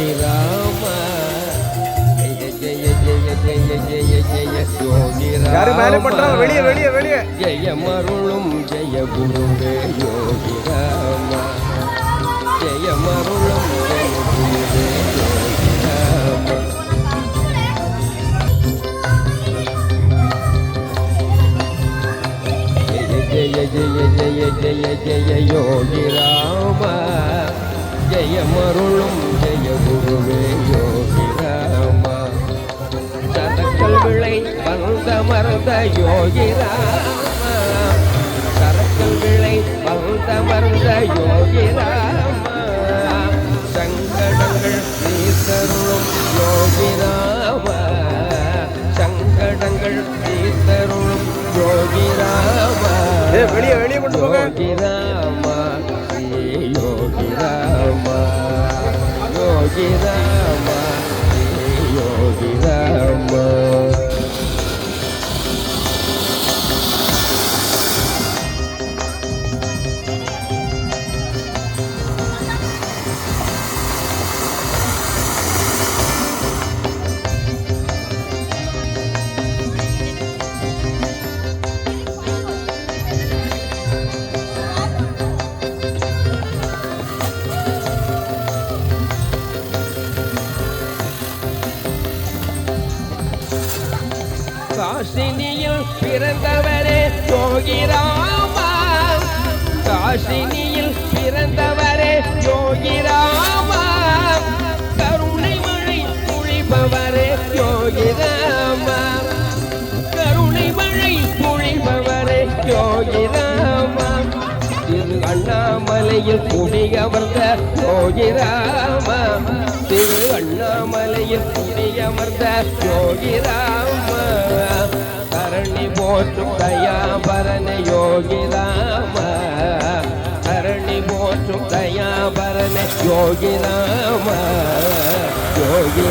யோகி ராம ஜெய ஜெய ஜெய ஜெய ஜெய ஜெய யோகி ராம வெளியே வெளியே வெளியே ஜெயமருளும் ஜெய குருவே யோகி ராம ஜெயமருளும் ஜெய குருவே யோகி ராம ஜெய ஜெய ஜெய ஜெய ஜெய யோகி ராம ஜெய குருவே யோகி ராம சரக்கல் விளை வந்த மறந்த யோகி ராம சரக்கல் விளை வந்த மறந்த யோகி ராம சங்கடங்கள் தீர்த்தருளும் யோகி ராம சங்கடங்கள் தீர்த்தருளும் யோகி ராம ஏய், வெளியே வெளியே கொண்டு போங்க. யோகி காசினியில் பிறந்தவரே யோகிராமா. காசினியில் பிறந்தவரே யோகிராமா. கருணை மழை குழிபவரே யோகிராமா. கருணை மழை குழிபவரே யோகிராமா. திரு அண்ணாமலையில் குடியமர்ந்த யோகி ராமா திரு அண்ணாமலையில் குடியமர்ந்த யோகி ராமா போற்றும் தயாபரண யோகி ராமா. போற்றும் தயாபரண யோகி ராமா. யோகி